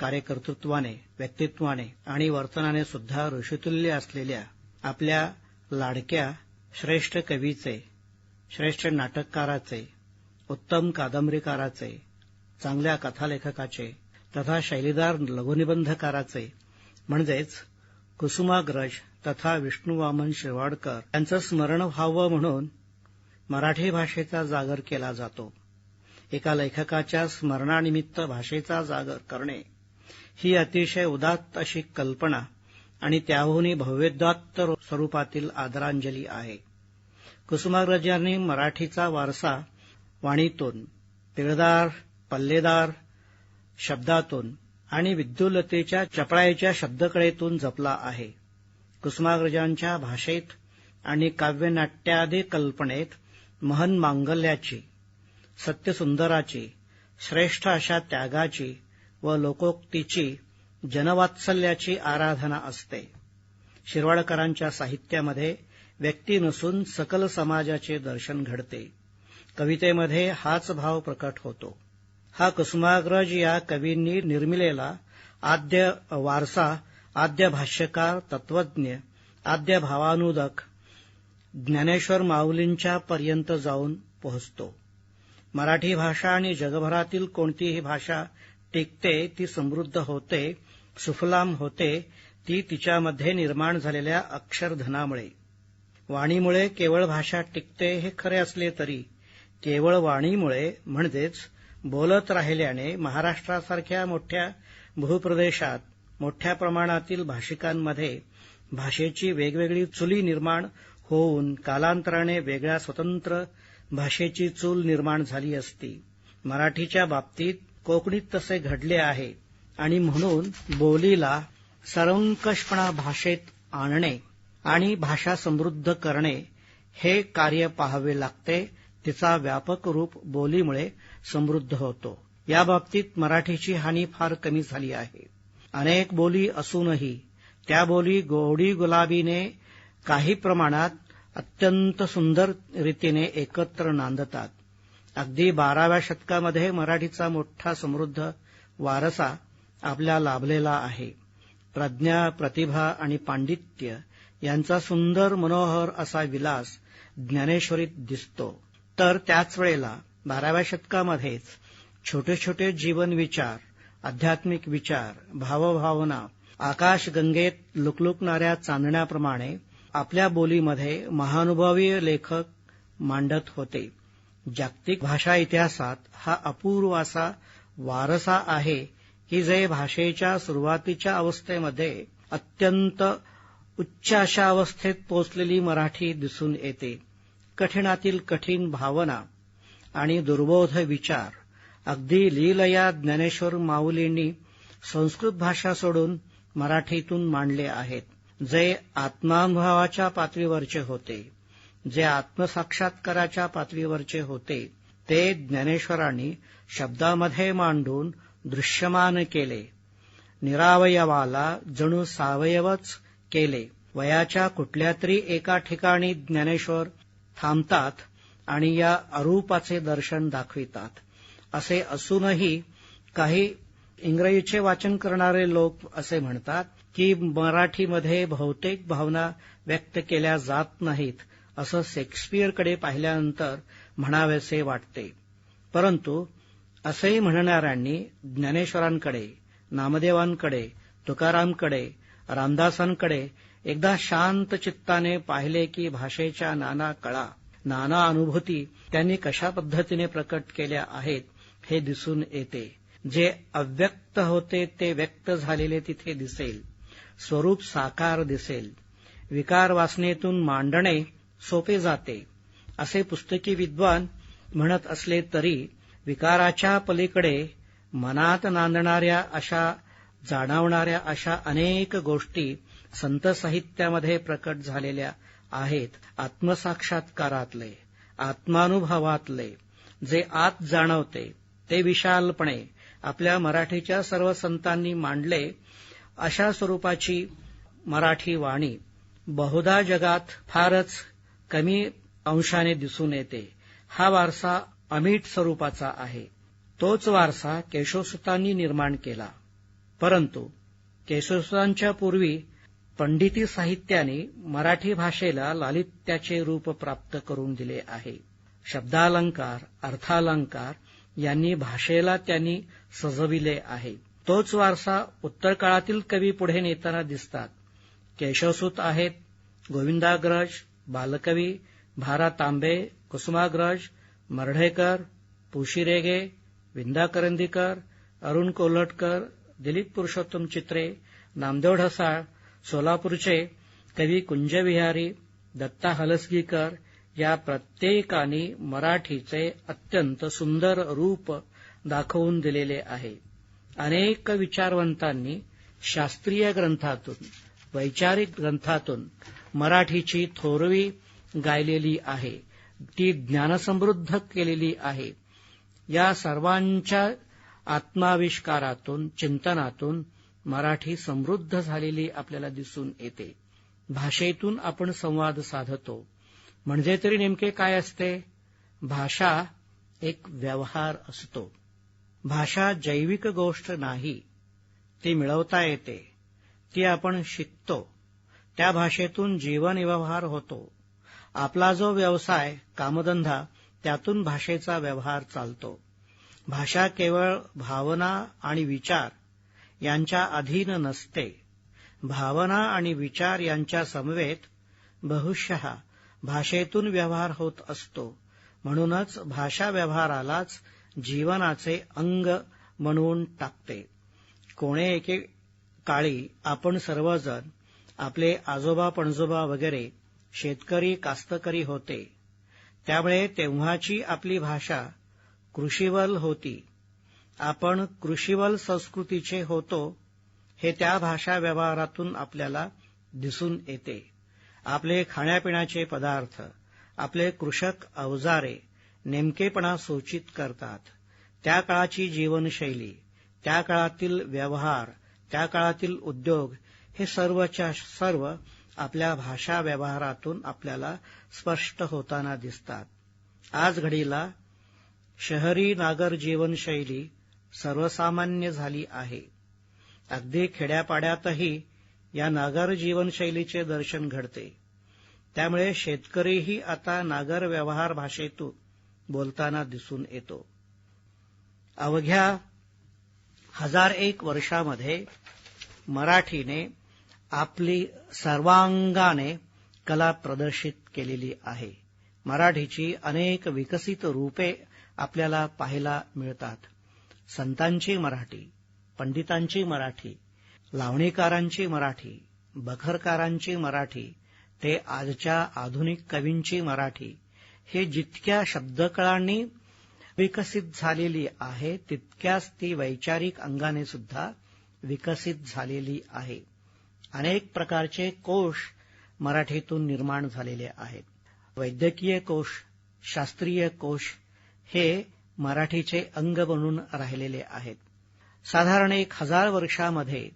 कार्यकर्तृत्वाने व्यक्तित्वाने आणि वर्तनाने सुद्धा ऋषितुल्य असलेल्या आपल्या लाडक्या श्रेष्ठ कवीचे श्रेष्ठ नाटककाराचे उत्तम कादंबरीकाराचे चांगल्या कथालेखकाचे तथा शैलीदार लघुनिबंधकाराचे म्हणजेच कुसुमाग्रज तथा विष्णुवामन शिरवाडकर यांचं स्मरण व्हावं म्हणून मराठी भाषेचा जागर केला जातो. एका लेखकाच्या स्मरणानिमित्त भाषेचा जागर करणे ही अतिशय उदात्त अशी कल्पना आणि त्याहूनही भव्योदात्त स्वरूपातील आदरांजली आहे. कुसुमाग्रजांनी मराठीचा वारसा वाणीतून तिळदार पल्लेदार शब्दातून आणि विद्युलतेच्या चपळाईच्या शब्दकळेतून जपला आहे. कुसुमाग्रजांच्या भाषेत आणि काव्यनाट्यादी कल्पनेत महन मांगल्याची सत्यसुंदराची श्रेष्ठ अशा त्यागाची व लोकोक्तीची जनवात्सल्याची आराधना असते. शिरवाडकरांच्या साहित्यामध्ये व्यक्ती नसून सकल समाजाचे दर्शन घडते. कवितेमध्ये हाच भाव प्रकट होतो. हा कुसुमाग्रज या कवींनी निर्मिलेला आद्य वारसा आद्य भाष्यकार तत्वज्ञ आद्य भावानुदक ज्ञानेश्वर माऊलींच्या पर्यंत जाऊन पोहोचतो. मराठी भाषा आणि जगभरातील कोणतीही भाषा टिकते ती समृद्ध होते सुफलाम होते ती तिच्यामध्ये निर्माण झालेल्या अक्षरधनामुळे. वाणीमुळे केवळ भाषा टिकते हे खरे असले तरी केवळ वाणीमुळे म्हणजेच बोलत राहिल्याने महाराष्ट्रासारख्या मोठ्या भूप्रदेशात मोठ्या प्रमाणातील भाषिकांमध्ये भाषेची वेगवेगळी चुली निर्माण होऊन कालांतराने वेगळ्या स्वतंत्र भाषेची चूल निर्माण झाली असती. मराठीच्या बाबतीत कोकणीत तसे घडले आहे. आणि म्हणून बोलीला सर्वंकषपणा भाषेत आणणे आणि भाषा समृद्ध करणे हे कार्य पाहावे लागते. तिचा व्यापक रूप बोलीमुळे समृद्ध होतो. या बाबतीत मराठीची हानी फार कमी झाली आहे. अनेक बोली असूनही त्या बोली गोडी गुलाबीने काही प्रमाणात अत्यंत सुंदर रीतीने एकत्र नांदतात. अगदी बाराव्या शतकामध्ये मराठीचा मोठा समृद्ध वारसा आपल्या लाभलेला आहे. प्रज्ञा प्रतिभा आणि पांडित्य यांचा सुंदर मनोहर असा विलास ज्ञानेश्वरीत दिसतो. तर त्याच वेळेला बाराव्या शतकामध्येच छोटे छोटे जीवन विचार आध्यात्मिक विचार भावभावना आकाशगंगेत लुकलुकणाऱ्या चांदण्याप्रमाणे आपल्या बोलीमध्ये महानुभवी लेखक मांडत होते. जागतिक भाषा इतिहासात हा अपूर्व असा वारसा आहे की जे भाषेच्या सुरुवातीच्या अवस्थेमध्ये अत्यंत उच्च अशा अवस्थेत पोचलेली मराठी दिसून येते. कठीणातील कठीण भावना आणि दुर्बोध विचार अगदी लीलया ज्ञानेश्वर माऊलींनी संस्कृत भाषा सोडून मराठीतून मांडले आहेत जे आत्मानुभवाच्या पातळीवरचे होते. जे आत्मसाक्षात्काराच्या पातळीवरचे होते ते ज्ञानेश्वरांनी शब्दामध्ये मांडून दृश्यमान केले. निरावयवाला जणू सावयवच केले. वयाच्या कुठल्या तरी एका ठिकाणी ज्ञानेश्वर थांबतात आणि या अरूपाचे दर्शन दाखवितात. असे असूनही काही इंग्रजीचे वाचन करणारे लोक असे म्हणतात की मराठीमध्ये बहुतेक भावना व्यक्त केल्या जात नाहीत. असं शेक्सपियरकडे पाहिल्यानंतर म्हणावेसे वाटते. परंतु असेही म्हणणाऱ्यांनी ज्ञानेश्वरांकडे नामदेवांकडे तुकारामकडे रामदासांकडे एकदा शांत चित्ताने पाहिले की भाषेच्या नाना कळा नाना अनुभूती त्यांनी कशा पद्धतीने प्रकट केल्या आहेत हे दिसून येते. जे अव्यक्त होते ते व्यक्त झालेले तिथे दिसेल. स्वरूप साकार दिसेल. विकार वासनेतून मांडणे सोपे जाते. असे पुस्तकी विद्वान म्हणत असले तरी विकाराच्या पलीकडे मनात नांदणाऱ्या अशा जाणवणाऱ्या अशा अनेक गोष्टी संत साहित्यामध्ये प्रकट झालेल्या आहेत आत्मसाक्षात्कारातले आत्मानुभवातले. जे आत जाणवते ते विशालपणे आपल्या मराठीच्या सर्व संतांनी मांडले अशा स्वरूपाची मराठी वाणी बहुधा जगात फारच कमी अंशाने दिसून येते. हा वारसा अमीट स्वरूपाचा आहे. तोच वारसा केशवसुतांनी निर्माण केला. परंतु केशवसुतांच्या पूर्वी पंडिती साहित्याने मराठी भाषेला लालित्याचे रूप प्राप्त करून दिले आहे. शब्दालंकार अर्थालंकार यांनी भाषेला त्यांनी सजविले आहे. तोच वारसा उत्तर काळातील कवी पुढे नेताना दिसतात. केशवसुत आहेत गोविंदाग्रज बालकवी भारा तांबे कुसुमाग्रज मर्ढेकर पुशिरेगे विंदा करंदीकर अरुण कोल्हटकर दिलीप पुरुषोत्तम चित्रे नामदेव ढसाळ सोलापूरचे कवी कुंजविहारी दत्ता हलसगीकर या प्रत्येकाने मराठीचे अत्यंत सुंदर रूप दाखवून दिलेले आहे अनेक विचारवंतांनी शास्त्रीय ग्रंथातून वैचारिक ग्रंथातून मराठीची थोरवी गायलेली आहे. ती ज्ञानसमृद्ध केलेली आहे. या सर्वांच्या आत्माविष्कारातून चिंतनातून मराठी समृद्ध झालेली आपल्याला दिसून येते. भाषेतून आपण संवाद साधतो. म्हणजे तरी नेमके काय असते? भाषा एक व्यवहार असतो. भाषा जैविक गोष्ट नाही. ती मिळवता येते. ती आपण शिकतो. त्या भाषेतून जीवन व्यवहार होतो. आपला जो व्यवसाय कामधंदा त्यातून भाषेचा व्यवहार चालतो. भाषा केवळ भावना आणि विचार यांच्या अधीन नसते. भावना आणि विचार यांच्या समवेत बहुशः भाषेतून व्यवहार होत असतो. म्हणूनच भाषा व्यवहारालाच जीवनाचे अंग म्हणून टाकते. कोणे एके काळी आपण सर्वजण आपले आजोबा पणजोबा वगैरे शेतकरी कास्तकरी होते. त्यामुळे तेव्हाची आपली भाषा कृषीवल होती. आपण कृषीवल संस्कृतीचे होतो हे त्या भाषा व्यवहारातून आपल्याला दिसून येते. आपले खाण्यापिण्याचे पदार्थ आपले कृषक अवजारे नेमकेपणा सूचित करतात. त्या काळाची जीवनशैली त्या काळातील व्यवहार त्या काळातील उद्योग हे सर्वच्या सर्व आपल्या भाषा व्यवहारातून आपल्याला स्पष्ट होताना दिसतात. आज घडीला शहरी नागर जीवनशैली सर्वसामान्य झाली आहे. अगदी खेड्यापाड्यातही या नागर जीवनशैलीचे दर्शन घडते. त्यामुळे शेतकरीही आता नागर व्यवहार भाषेतून बोलताना दिसून येतो. अवघ्या हजार एक वर्षामध्ये मराठीने आपली सर्वांगाने कला प्रदर्शित केलेली आहे. मराठीची अनेक विकसित रूपे आपल्याला पाहायला मिळतात. संतांची मराठी पंडितांची मराठी लावणीकारांची मराठी बखरकारांची मराठी ते आजच्या आधुनिक कवींची मराठी हे जितक्या शब्दकळांनी विकसित झालेली आहे तितक्याच ती वैचारिक अंगाने सुद्धा विकसित झालेली आहे. अनेक प्रकारचे कोश मराठीतून निर्माण झालेले आहेत. वैद्यकीय कोश शास्त्रीय कोश हे मराठीचे अंग बनून राहिलेले आहेत. साधारण एक हजार वर्षामध्ये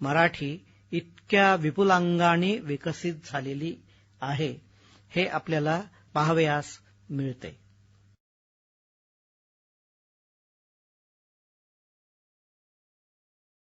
मराठी इतक्या विपुलांगाने विकसित झालेली आहे हे आपल्याला पाहावयास मिळते.